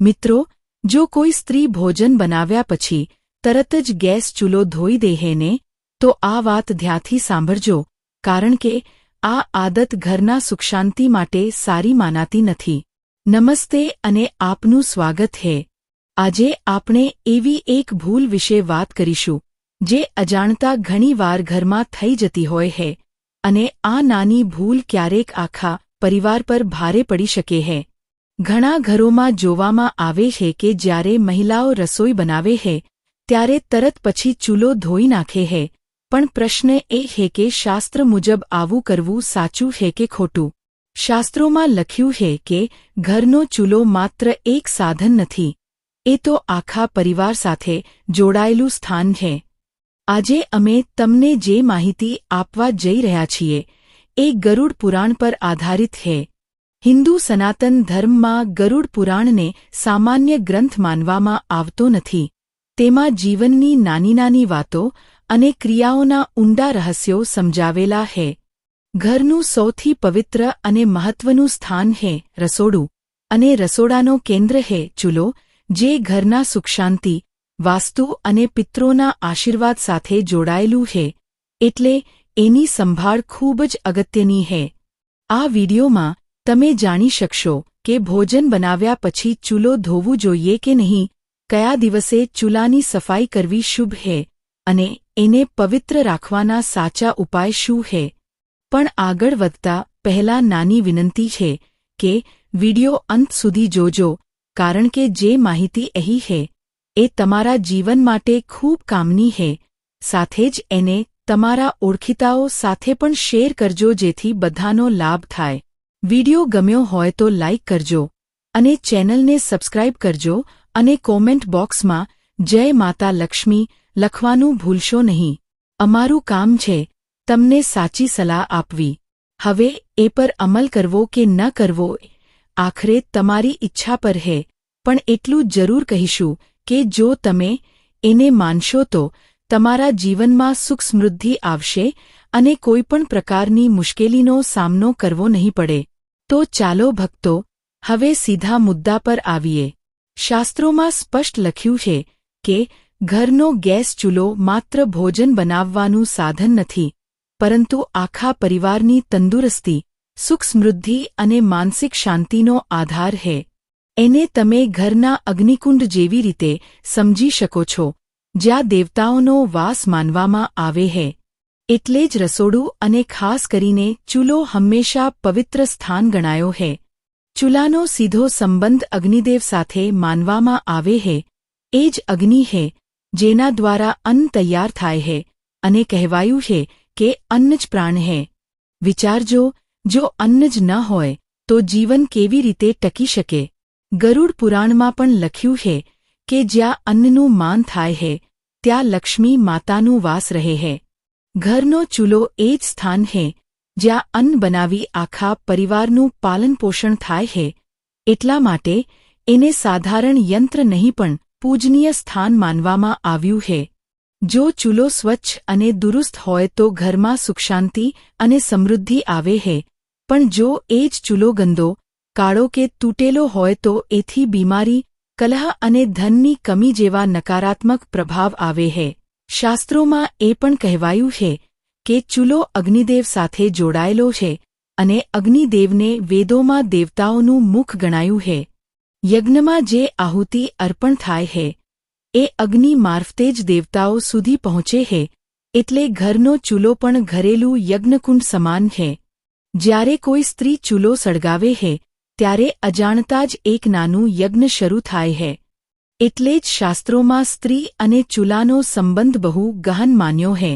મિત્રો, જો કોઈ સ્ત્રી ભોજન બનાવ્યા પછી તરત જ ગેસ ચૂલો ધોઈ દેહેને તો આ વાત ધ્યાથી સાંભળજો, કારણ કે આ આદત ઘરના સુખશાંતિ માટે સારી માનાતી નથી. નમસ્તે અને આપનું સ્વાગત હે. આજે આપણે એવી એક ભૂલ વિશે વાત કરીશું, જે અજાણતા ઘણીવાર ઘરમાં થઈ જતી હોય હે, અને આ નાની ભૂલ ક્યારેક આખા પરિવાર પર ભારે પડી શકે હે. ઘણા ઘરોમાં જોવામાં આવે છે કે જ્યારે મહિલાઓ રસોઈ બનાવે છે ત્યારે તરત પછી ચૂલો ધોઈ નાખે હે. પણ પ્રશ્ન એ હે કે શાસ્ત્ર મુજબ આવું કરવું સાચું છે કે ખોટું? શાસ્ત્રોમાં લખ્યું છે કે ઘરનો ચૂલો માત્ર એક સાધન નથી, એ તો આખા પરિવાર સાથે જોડાયેલું સ્થાન છે આજે અમે તમને જે માહિતી આપવા જઈ રહ્યા છીએ, એ ગરુડ પુરાણ પર આધારિત છે હિન્દુ સનાતન ધર્મમાં ગરુડ પુરાણને સામાન્ય ગ્રંથ માનવામાં આવતો નથી. તેમાં જીવનની નાની નાની વાતો અને ક્રિયાઓના ઊંડા રહસ્યો સમજાવેલા છે ઘરનું સૌથી પવિત્ર અને મહત્વનું સ્થાન છે રસોડું અને રસોડાનો કેન્દ્ર હે ચૂલો, જે ઘરના સુખશાંતિ, વાસ્તુ અને પિત્રોના આશીર્વાદ સાથે જોડાયેલું છે એટલે એની સંભાળ ખૂબ જ અગત્યની છે આ વિડિયોમાં તમે જાણી શકશો કે ભોજન બનાવ્યા પછી ચૂલો ધોવું જોઈએ કે નહીં, કયા દિવસે ચૂલાની સફાઈ કરવી શુભ છે અને એને પવિત્ર રાખવાના સાચા ઉપાય શું છે પણ આગળ વધતા પહેલા નાની વિનંતી છે કે વિડિયો અંત સુધી જોજો, કારણ કે જે માહિતી અહીં છે એ તમારા જીવન માટે ખૂબ કામની છે સાથે જ એને તમારા ઓળખીતાઓ સાથે પણ શેર કરજો જેથી બધાનો લાભ થાય. વિડિયો ગમ્યો હોય તો લાઇક કરજો અને ચેનલને સબસ્ક્રાઇબ કરજો અને કોમેન્ટ બોક્સમાં જય માતા લક્ષ્મી લખવાનું ભૂલશો નહીં. અમારું કામ છે તમને સાચી સલાહ આપવી. હવે એ પર અમલ કરવો કે ન કરવો આખરે તમારી ઈચ્છા પર હે. પણ એટલું જરૂર કહીશું કે જો તમે એને માનશો તો તમારા જીવનમાં સુખ સમૃદ્ધિ આવશે અને કોઈપણ પ્રકારની મુશ્કેલીનો સામનો કરવો નહીં પડે. તો ચાલો ભક્તો, હવે સીધા મુદ્દા પર આવીએ. શાસ્ત્રોમાં સ્પષ્ટ લખ્યું છે કે, ઘરનો ગેસ ચૂલો માત્ર ભોજન બનાવવાનું સાધન નથી, પરંતુ આખા પરિવારની તંદુરસ્તી સુખ સમૃદ્ધિ અને માનસિક શાંતિનો આધાર છે એને તમે ઘરના અગ્નિકુંડ જેવી રીતે સમજી શકો છો, જ્યાં દેવતાઓનો વાસ માનવામાં આવે છે એટલે જ રસોડું અને ખાસ કરીને ચૂલો હંમેશા પવિત્ર સ્થાન ગણાયો છે ચૂલાનો સીધો સંબંધ અગ્નિદેવ સાથે માનવામાં આવે છે એ જ અગ્નિ છે જેના દ્વારા અન્ન તૈયાર થાય છે અને કહેવાયું છે કે અન્ન જ પ્રાણ છે વિચારજો જો અન્ન જ ન હોય, તો જીવન કેવી રીતે ટકી શકે? ગરુડ પુરાણમાં પણ લખ્યું છે કે જ્યાં અન્નનું માન થાય છે ત્યાં લક્ષ્મી માતાનું વાસ રહે છે ઘરનો ચૂલો એ જ સ્થાન છે જ્યાં અન્ન બનાવી આખા પરિવારનું પાલનપોષણ થાય છે એટલા માટે એને સાધારણ યંત્ર નહીં પણ પૂજનીય સ્થાન માનવામાં આવ્યું છે જો ચૂલો સ્વચ્છ અને દુરુસ્ત હોય તો ઘરમાં સુખશાંતિ અને સમૃદ્ધિ આવે છે પણ જો એ જ ચૂલો ગંદો, કાળો કે તૂટેલો હોય તો એથી બીમારી, કલહ અને ધનની કમી જેવા નકારાત્મક પ્રભાવ આવે છે શાસ્ત્રોમાં એ પણ કહેવાયું છે કે ચૂલો અગ્નિદેવ સાથે જોડાયેલો છે અને અગ્નિદેવને વેદોમાં દેવતાઓનું મુખ ગણાયું છે. યજ્ઞમાં જે આહુતિ અર્પણ થાય છે, એ અગ્નિ મારફતે જ દેવતાઓ સુધી પહોંચે છે, એટલે ઘરનો ચૂલો પણ ઘરેલું યજ્ઞકુંડ સમાન છે. જ્યારે કોઈ સ્ત્રી ચૂલો સળગાવે છે, ત્યારે અજાણતા જ એક નાનું યજ્ઞ શરૂ થાય છે. એટલે જ શાસ્ત્રોમાં સ્ત્રી અને ચૂલાનો સંબંધ બહુ ગહન માન્યો હે.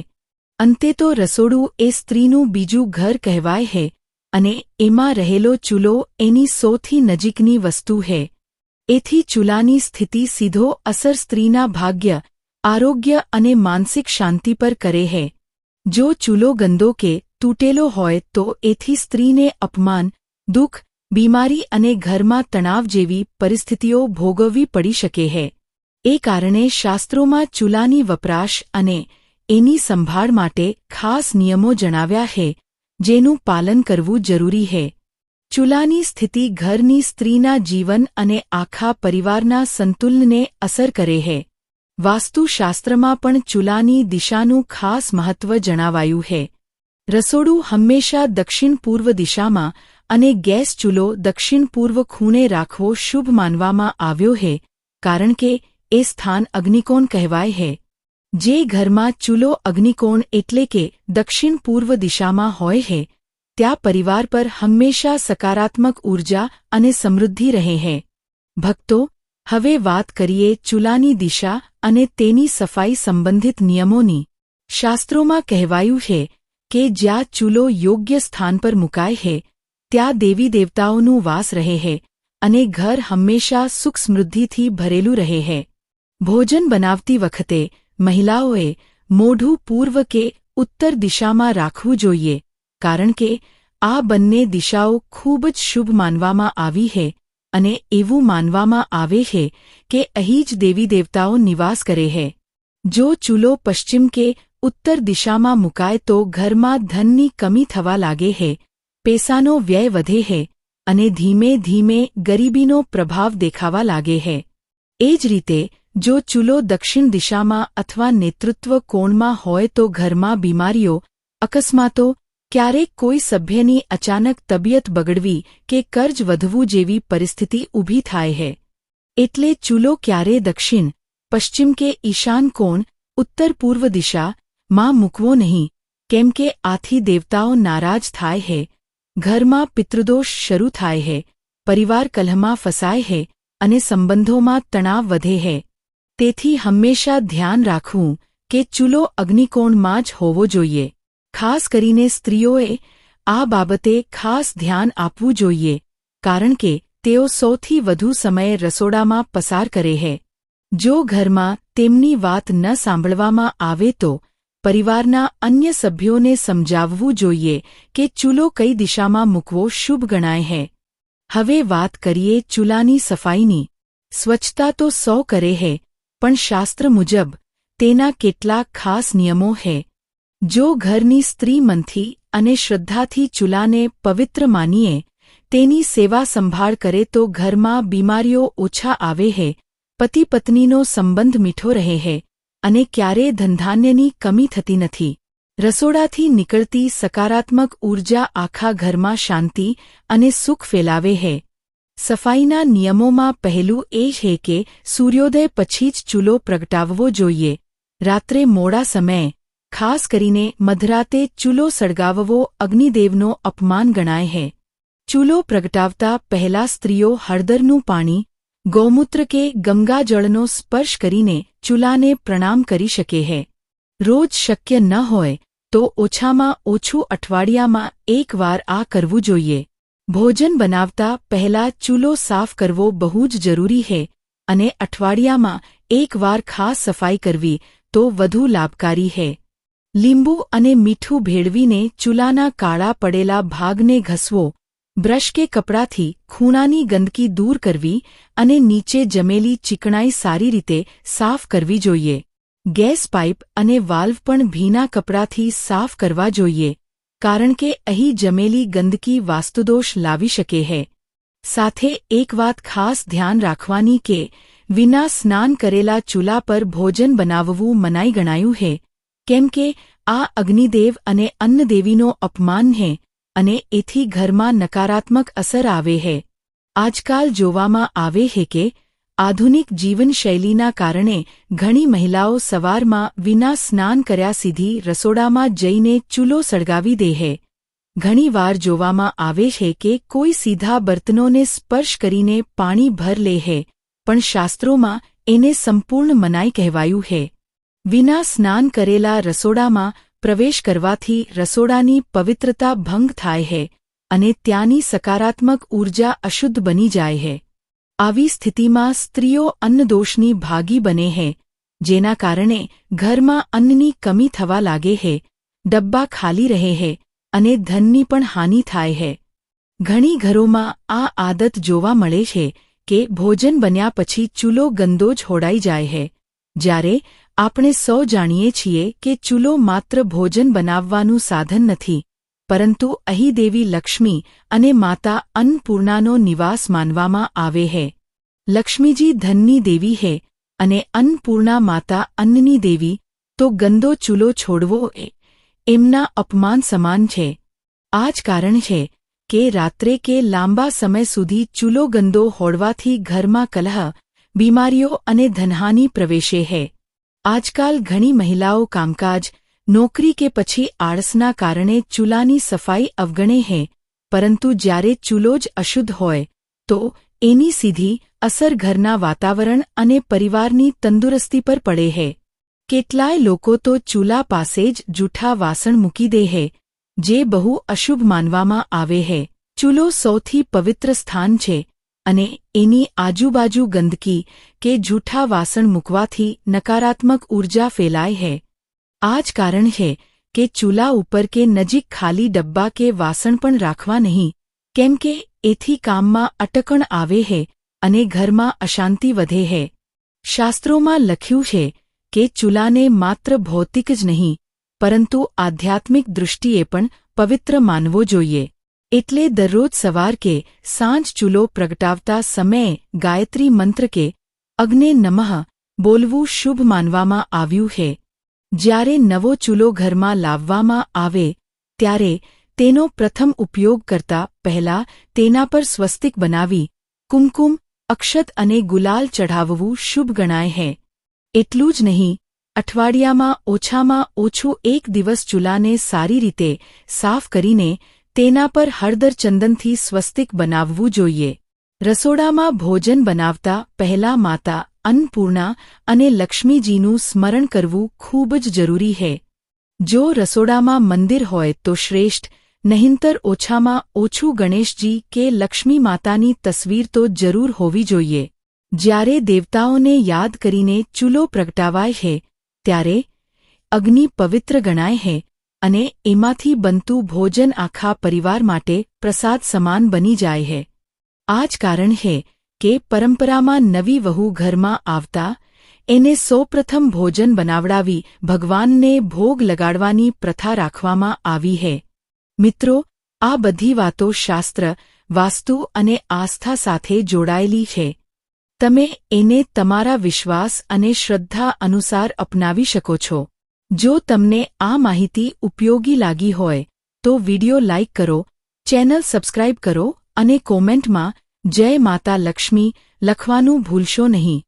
અંતે તો રસોડું એ સ્ત્રીનું બીજું ઘર કહેવાય હે અને એમાં રહેલો ચૂલો એની સૌથી નજીકની વસ્તુ હે. એથી ચૂલાની સ્થિતિ સીધો અસર સ્ત્રીના ભાગ્ય, આરોગ્ય અને માનસિક શાંતિ પર કરે હે. જો ચૂલો ગંદો કે તૂટેલો હોય તો એથી સ્ત્રીને અપમાન, દુઃખ બીમારી અને ઘરમાં તણાવ જેવી પરિસ્થિતિઓ ભોગવવી પડી શકે છે એ કારણે શાસ્ત્રોમાં ચૂલાની વપરાશ અને એની સંભાળ માટે ખાસ નિયમો જણાવ્યા છે જેનું પાલન કરવું જરૂરી છે ચૂલાની સ્થિતિ ઘરની સ્ત્રીના જીવન અને આખા પરિવારના સંતુલનને અસર કરે છે વાસ્તુશાસ્ત્રમાં પણ ચૂલાની દિશાનું ખાસ મહત્વ જણાવાયું છે રસોડું હંમેશા દક્ષિણ પૂર્વ દિશામાં અને ગેસ ચૂલો દક્ષિણ પૂર્વ ખૂણે રાખવો શુભ માનવામાં આવ્યો છે કારણ કે એ સ્થાન અગ્નિકોણ કહેવાય છે જે ઘરમાં ચૂલો અગ્નિકોણ એટલે કે દક્ષિણ પૂર્વ દિશામાં હોય છે ત્યાં પરિવાર પર હંમેશા સકારાત્મક ઊર્જા અને સમૃદ્ધિ રહે છે ભક્તો, હવે વાત કરીએ ચૂલાની દિશા અને તેની સફાઈ સંબંધિત નિયમોની. શાસ્ત્રોમાં કહેવાયું છે કે જ્યાં ચૂલો યોગ્ય સ્થાન પર મુકાય છે ત્યાં દેવી દેવતાઓનું વાસ રહે છે અને ઘર હંમેશા સુખ સમૃદ્ધિથી ભરેલું રહે છે ભોજન બનાવતી વખતે મહિલાઓએ મોઢું પૂર્વ કે ઉત્તર દિશામાં રાખવું જોઈએ, કારણ કે આ બંને દિશાઓ ખૂબ જ શુભ માનવામાં આવી છે અને એવું માનવામાં આવે છે કે અહીં જ દેવી દેવતાઓ નિવાસ કરે છે જો ચૂલો પશ્ચિમ કે ઉત્તર દિશામાં મુકાય તો ઘરમાં ધનની કમી થવા લાગે છે પૈસાનો વ્યય વધે છે અને ધીમે ધીમે ગરીબીનો પ્રભાવ દેખાવા લાગે છે એ જ રીતે જો ચૂલો દક્ષિણ દિશામાં અથવા નેતૃત્વ કોણમાં હોય તો ઘરમાં બીમારીઓ અકસ્માતો ક્યારેક કોઈ સભ્યની અચાનક તબિયત બગડવી કે કર્જ વધવું જેવી પરિસ્થિતિ ઊભી થાય છે એટલે ચૂલો ક્યારે દક્ષિણ પશ્ચિમ કે ઈશાન કોણ ઉત્તર પૂર્વ દિશા માં મૂકવો નહીં કેમ કે આથી દેવતાઓ નારાજ થાય છે ઘરમાં પિતૃદોષ શરૂ થાય છે પરિવાર કલહમાં ફસાય છે અને સંબંધોમાં તણાવ વધે છે તેથી હંમેશા ધ્યાન રાખવું કે ચૂલો અગ્નિકોણમાં જ હોવો જોઈએ. ખાસ કરીને સ્ત્રીઓએ આ બાબતે ખાસ ધ્યાન આપવું જોઈએ, કારણ કે તેઓ સૌથી વધુ સમય રસોડામાં પસાર કરે છે જો ઘરમાં તેમની વાત ન સાંભળવામાં આવે તો પરિવારના અન્ય સભ્યોને સમજાવવું જોઈએ કે ચૂલો કઈ દિશામાં મૂકવો શુભ ગણાય છે હવે વાત કરીએ ચૂલાની સફાઈની. સ્વચ્છતા તો સૌ કરે હે, પણ શાસ્ત્ર મુજબ તેના કેટલાક ખાસ નિયમો છે જો ઘરની સ્ત્રી મનથી અને શ્રદ્ધાથી ચૂલાને પવિત્ર માનીએ, તેની સેવા સંભાળ કરે તો ઘરમાં બીમારીઓ ઓછા આવે હે પતિ પત્નીનો સંબંધ મીઠો રહે છે અને ક્યારેય ધનધાન્યની કમી થતી નથી. રસોડાથી નીકળતી સકારાત્મક ઊર્જા આખા ઘરમાં શાંતિ અને સુખ ફેલાવે છે સફાઈના નિયમોમાં પહેલું એ છે કે સૂર્યોદય પછી જ ચૂલો પ્રગટાવવો જોઈએ. રાત્રે મોડા સમયે, ખાસ કરીને મધરાતે ચૂલો સળગાવવો અગ્નિદેવનો અપમાન ગણાય છે ચૂલો પ્રગટાવતા પહેલા સ્ત્રીઓ હળદરનું પાણી ગૌમૂત્ર કે ગંગાજળનો સ્પર્શ કરીને ચૂલાને પ્રણામ કરી શકે છે રોજ શક્ય ન હોય તો ઓછામાં ઓછું અઠવાડિયામાં એકવાર આ કરવું જોઈએ. ભોજન બનાવતા પહેલા ચૂલો સાફ કરવો બહુ જ જરૂરી છે અને અઠવાડિયામાં એકવાર ખાસ સફાઈ કરવી તો વધુ લાભકારી છે લીંબુ અને મીઠું ભેળવીને ચૂલાના કાળા પડેલા ભાગને ઘસવો બ્રશ કે કપડાથી ખૂણાની ગંદકી દૂર કરવી અને નીચે જમેલી ચીકણાઈ સારી રીતે સાફ કરવી જોઈએ. ગેસ પાઇપ અને વાલ્વ પણ ભીના કપડાથી સાફ કરવા જોઈએ, કારણ કે અહીં જમેલી ગંદકી વાસ્તુદોષ લાવી શકે છે સાથે એક વાત ખાસ ધ્યાન રાખવાની કે, વિના સ્નાન કરેલા ચૂલા પર ભોજન બનાવવું મનાઈ ગણાયું છે કેમ કે આ અગ્નિદેવ અને અન્નદેવીનો અપમાન છે અને એથી ઘરમાં નકારાત્મક અસર આવે છે આજકાલ જોવામાં આવે છે કે, આધુનિક જીવનશૈલીના કારણે ઘણી મહિલાઓ સવારમાં વિના સ્નાન કર્યા સીધી રસોડામાં જઈને ચૂલો સળગાવી દે છે ઘણીવાર જોવામાં આવે છે કે કોઈ સીધા બર્તનોને સ્પર્શ કરીને પાણી ભર લે છે પણ શાસ્ત્રોમાં એને સંપૂર્ણ મનાઈ કહેવાયું છે વિના સ્નાન કરેલા રસોડામાં પ્રવેશ કરવાથી રસોડાની પવિત્રતા ભંગ થાય છે અને ત્યાંની સકારાત્મક ઊર્જા અશુદ્ધ બની જાય છે આવી સ્થિતિમાં સ્ત્રીઓ અન્નદોષની ભાગી બને છે જેના કારણે ઘરમાં અન્નની કમી થવા લાગે છે ડબ્બા ખાલી રહે છે અને ધનની પણ હાનિ થાય છે ઘણી ઘરોમાં આ આદત જોવા મળે છે કે ભોજન બન્યા પછી ચૂલો ગંદો જ હોડાઈ જાય છે જ્યારે આપણે સૌ જાણીએ છીએ કે ચૂલો માત્ર ભોજન બનાવવાનું સાધન નથી, પરંતુ અહીં દેવી લક્ષ્મી અને માતા અન્નપૂર્ણાનો નિવાસ માનવામાં આવે છે લક્ષ્મીજી ધનની દેવી હે અને અન્નપૂર્ણા માતા અન્નની દેવી, તો ગંદો ચૂલો છોડવો એ એમના અપમાન સમાન છે. આ જ કારણ છે કે રાત્રે કે લાંબા સમય સુધી ચૂલો ગંદો હોડવાથી ઘરમાં કલહ, બીમારીઓ અને ધનહાની પ્રવેશે છે આજકાલ ઘણી મહિલાઓ કામકાજ, નોકરી કે પછી આળસના કારણે ચૂલાની સફાઈ અવગણે છે પરંતુ જ્યારે ચૂલો જ અશુદ્ધ હોય, તો એની સીધી અસર ઘરના વાતાવરણ અને પરિવારની તંદુરસ્તી પર પડે છે કેટલાય લોકો તો ચૂલા પાસે જ જૂઠા વાસણ મૂકી દે છે જે બહુ અશુભ માનવામાં આવે છે ચૂલો સૌથી પવિત્ર સ્થાન છે અને એની આજુબાજુ ગંદકી કે જૂઠા વાસણ મૂકવાથી નકારાત્મક ઊર્જા ફેલાય છે આ જ કારણ છે કે ચૂલા ઉપર કે નજીક ખાલી ડબ્બા કે વાસણ પણ રાખવા નહીં, કેમ કે એથી કામમાં અટકણ આવે છે અને ઘરમાં અશાંતિ વધે છે શાસ્ત્રોમાં લખ્યું છે કે ચૂલાને માત્ર ભૌતિક જ નહીં, પરંતુ આધ્યાત્મિક દૃષ્ટિએ પણ પવિત્ર માનવો જોઈએ. એટલે દરરોજ સવાર કે સાંજ ચૂલો પ્રગટાવતા સમયે ગાયત્રી મંત્ર કે અગ્ને નમઃ બોલવું શુભ માનવામાં આવ્યું છે જ્યારે નવો ચૂલો ઘરમાં લાવવામાં આવે, ત્યારે તેનો પ્રથમ ઉપયોગ કરતા પહેલા તેના પર સ્વસ્તિક બનાવી, કુમકુમ, અક્ષત અને ગુલાલ ચઢાવવું શુભ ગણાય હે. એટલું જ નહીં, અઠવાડિયામાં ઓછામાં ઓછું એક દિવસ ચૂલાને સારી રીતે સાફ કરીને તેના પર હળદર ચંદનથી સ્વસ્તિક બનાવવું જોઈએ. રસોડામાં ભોજન બનાવતા પહેલા માતા અન્નપૂર્ણા અને લક્ષ્મીજીનું સ્મરણ કરવું ખૂબ જ જરૂરી છે. જો રસોડામાં મંદિર હોય તો શ્રેષ્ઠ, નહીંતર ઓછામાં ઓછું ગણેશજી કે લક્ષ્મી માતાની તસવીર તો જરૂર હોવી જોઈએ. જ્યારે દેવતાઓને યાદ કરીને ચૂલો પ્રગટાવાય છે, ત્યારે અગ્નિ પવિત્ર ગણાય છે અને એમાંથી બનતું ભોજન આખા પરિવાર માટે પ્રસાદ સમાન બની જાય છે આ જ કારણ છે કે પરંપરામાં નવી વહુ ઘરમાં આવતા એને સૌપ્રથમ ભોજન બનાવડાવી ભગવાનને ભોગ લગાડવાની પ્રથા રાખવામાં આવી છે મિત્રો, આ બધી વાતો શાસ્ત્ર, વાસ્તુ અને આસ્થા સાથે જોડાયેલી છે. તમે એને તમારા વિશ્વાસ અને શ્રદ્ધા અનુસાર અપનાવી શકો છો. જો તમને આ માહિતી ઉપયોગી લાગી હોય, તો વિડિયો લાઇક કરો, ચેનલ સબસ્ક્રાઇબ કરો અને કોમેન્ટમાં જય માતા લક્ષ્મી લખવાનું ભૂલશો નહીં.